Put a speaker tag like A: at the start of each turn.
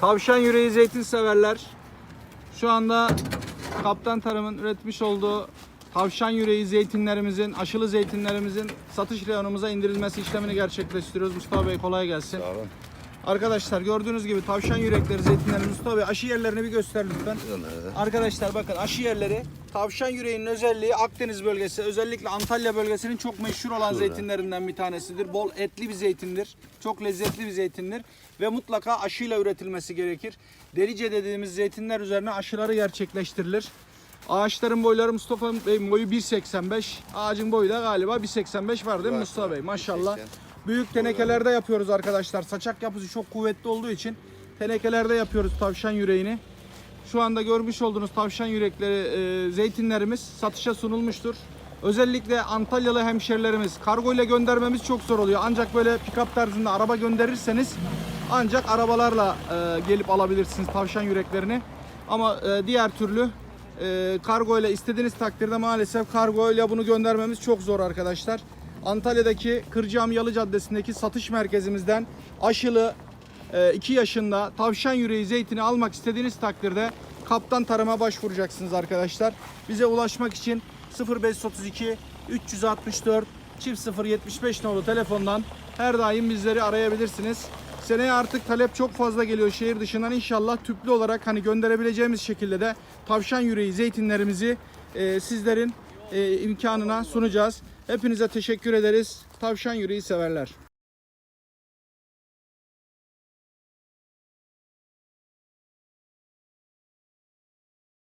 A: Tavşan yüreği zeytin severler. Şu anda Kaptan Tarım'ın üretmiş olduğu tavşan yüreği zeytinlerimizin, aşılı zeytinlerimizin satış reyonumuza indirilmesi işlemini gerçekleştiriyoruz. Mustafa Bey kolay gelsin.
B: Sağ olun.
A: Arkadaşlar gördüğünüz gibi tavşan yürekleri zeytinlerimiz Mustafa Bey aşı yerlerini bir göster lütfen. Arkadaşlar bakın aşı yerleri tavşan yüreğinin özelliği Akdeniz bölgesi özellikle Antalya bölgesinin çok meşhur olan zeytinlerinden bir tanesidir. Bol etli bir zeytindir. Çok lezzetli bir zeytindir ve mutlaka aşıyla üretilmesi gerekir. Delice dediğimiz zeytinler üzerine aşıları gerçekleştirilir. Ağaçların boyları Mustafa Bey boyu 1.85. Ağacın boyu da galiba 1.85 var değil mi Mustafa Bey? Maşallah.
B: 1.80.
A: Büyük tenekelerde yapıyoruz arkadaşlar. Saçak yapısı çok kuvvetli olduğu için tenekelerde yapıyoruz tavşan yüreğini. Şu anda görmüş olduğunuz tavşan yürekleri e, zeytinlerimiz satışa sunulmuştur. Özellikle Antalyalı hemşerilerimiz kargo ile göndermemiz çok zor oluyor. Ancak böyle pick-up tarzında araba gönderirseniz ancak arabalarla e, gelip alabilirsiniz tavşan yüreklerini. Ama e, diğer türlü e, kargo ile istediğiniz takdirde maalesef kargo ile bunu göndermemiz çok zor arkadaşlar. Antalya'daki Kırcaam Yalı Caddesi'ndeki satış merkezimizden aşılı 2 yaşında tavşan yüreği zeytini almak istediğiniz takdirde kaptan tarıma başvuracaksınız arkadaşlar. Bize ulaşmak için 0532 364 çift 075 nolu telefondan her daim bizleri arayabilirsiniz. Seneye artık talep çok fazla geliyor şehir dışından. İnşallah tüplü olarak hani gönderebileceğimiz şekilde de tavşan yüreği zeytinlerimizi e, sizlerin e, imkanına sunacağız. Hepinize teşekkür ederiz. Tavşan yüreği severler.